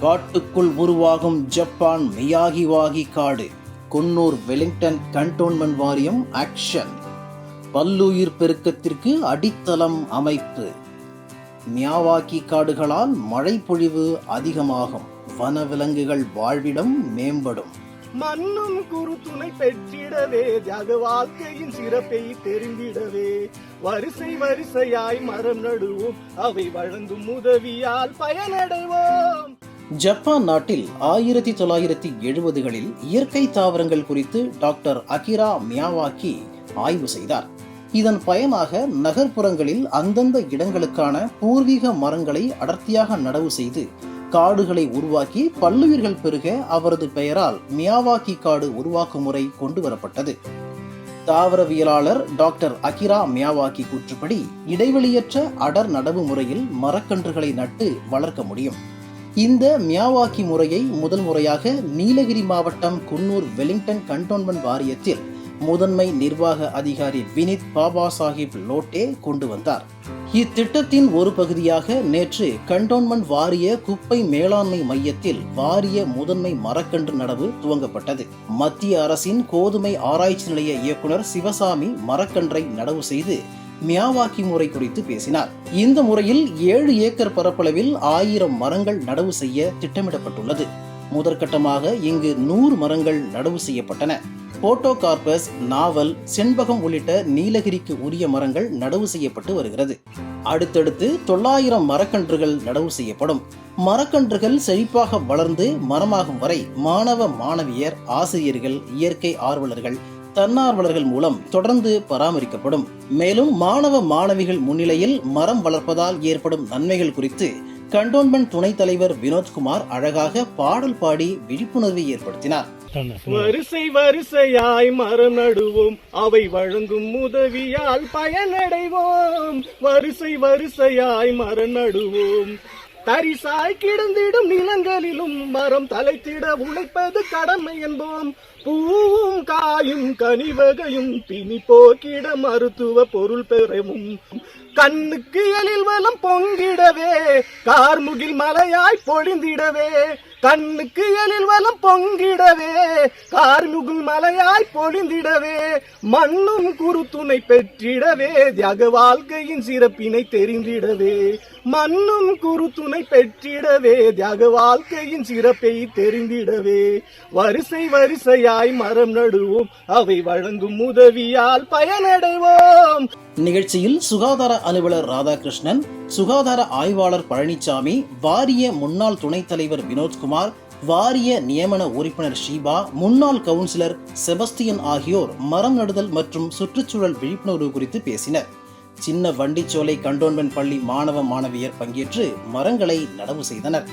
காட்டுக்குள் உருவாகும் Japan Miyawaki காடு குன்னூர் வெலிங்டன் கண்டோன்மெண்ட் வாரியம் ஆக்ஷன் பல்லுயிர் பெருக்கத்திற்கு அடித்தளம் அமைப்பு. மியாவாக்கி காடுகளால் மழை பொழிவு அதிகமாகும். வனவிலங்குகள் வாழ்விடம் மேம்படும். மண்ணும் குரு துணை பெற்றிடவே ஜக வாழ்க்கையின் சிறப்பை தெரிந்திடவே. வரிசை வரிசையாய் மரம் நடுவோம் அவை வழங்கும் உதவியால் பயனடைவோம். ஜப்பான் நாட்டில் ஆயிரத்தி தொள்ளாயிரத்தி எழுபதுகளில் இயற்கை தாவரங்கள் குறித்து டாக்டர் அகிரா மியாவாக்கி ஆய்வு செய்தார். இதன் பயனாக நகர்ப்புறங்களில் அந்தந்த இடங்களுக்கான பூர்வீக மரங்களை அடர்த்தியாக நடவு செய்து காடுகளை உருவாக்கி பல்லுயிர்கள் பெருக அவரது பெயரால் மியாவாக்கி காடு உருவாக்கும் முறை கொண்டு வரப்பட்டது. தாவரவியலாளர் டாக்டர் அகிரா மியாவாக்கி கூற்றுப்படி இடைவெளியற்ற அடர் நடவு முறையில் மரக்கன்றுகளை நட்டு வளர்க்க முடியும். இந்த மியாவாக்கி முறையை முதல் முறையாக நீலகிரி மாவட்டம் குன்னூர் வெலிங்டன் கண்டோன்மெண்ட் வாரியத்தில் முதன்மை நிர்வாக அதிகாரி வினித் பாபா சாஹிப் லோட்டே கொண்டு வந்தார். இத்திட்டத்தின் ஒரு பகுதியாக நேற்று கண்டோன்மெண்ட் வாரிய குப்பை மேலாண்மை மையத்தில் வாரிய முதன்மை மரக்கன்று நடவு துவங்கப்பட்டது. மத்திய அரசின் கோதுமை ஆராய்ச்சி நிலைய இயக்குனர் சிவசாமி மரக்கன்றை நடவு செய்து மியாவாக்கி முறை குறித்து பேசினார். இந்த முறையில் ஏழு ஏக்கர் பரப்பளவில் ஆயிரம் மரங்கள் நடவு செய்ய திட்டமிடப்பட்டுள்ளது. முதற்கட்டமாக இங்கு நூறு மரங்கள் நடவு செய்யப்பட்டன. போட்டோகார்பஸ் நாவல் செண்பகம் உள்ளிட்ட நீலகிரிக்கு உரிய மரங்கள் நடவு செய்யப்பட்டு வருகிறது. அடுத்தடுத்து தொள்ளாயிரம் மரக்கன்றுகள் நடவு செய்யப்படும். மரக்கன்றுகள் செழிப்பாக வளர்ந்து மரமாகும் வரை மாணவ மாணவியர் ஆசிரியர்கள் இயற்கை ஆர்வலர்கள் தன்னார்வலர்கள் மூலம் தொடர்ந்து பராமரிக்கப்படும். மேலும் மாணவ மாணவிகள் முன்னிலையில் மரம் வளர்ப்பதால் ஏற்படும் நன்மைகள் குறித்து கண்டோன்மெண்ட் துணைத் தலைவர் வினோத்குமார் அழகாக பாடல் பாடி விழிப்புணர்வை ஏற்படுத்தினார். வரிசை வரிசையாய் மரம் நடுவோம். அவை வழங்கும் உதவியால் பயனடைவோம். வரிசை வரிசையாய் மரம் நடுவோம். தரிசாய் கிடந்திடும் நிலங்களிலும் மரம் தலைத்திட உழைப்பது கடமை என்போம். பூவும் காயும் கனிவகையும் பிணி போக்கிட மருத்துவ பொருள் பெறவும். கண்ணுக்கு எழில் வலம் பொங்கிடவே கார்முகில் மலையாய் பொழிந்திடவே. கண்ணுக்கு எழில் வலம் பொங்கிடவே கார்முகில் மலையாய் பொழிந்திடவே. மண்ணும் குரு துணை பெற்றிடவே தியாக வாழ்க்கையின் சிறப்பினை தெரிந்திடவே. மண்ணும் குரு துணை பெற்றிடவே தியாக வாழ்க்கையின் சிறப்பை தெரிந்திடவே. வரிசை வரிசையாய் மரம் நடுவோம் அவை வழங்கும் உதவியால் பயனடைவோம். நிகழ்ச்சியில் சுகாதார அலுவலர் ராதாகிருஷ்ணன் சுகாதார ஆய்வாளர் பழனிசாமி வாரிய முன்னாள் துணைத் தலைவர் வினோத்குமார் வாரிய நியமன உறுப்பினர் ஷீபா முன்னாள் கவுன்சிலர் செபஸ்டியன் ஆகியோர் மரம் நடுதல் மற்றும் சுற்றுச்சூழல் விழிப்புணர்வு குறித்து பேசினர். சின்ன வண்டிச்சோலை கண்டோன்மெண்ட் பள்ளி மாணவ மாணவியர் பங்கேற்று மரங்களை நடவு செய்தனர்.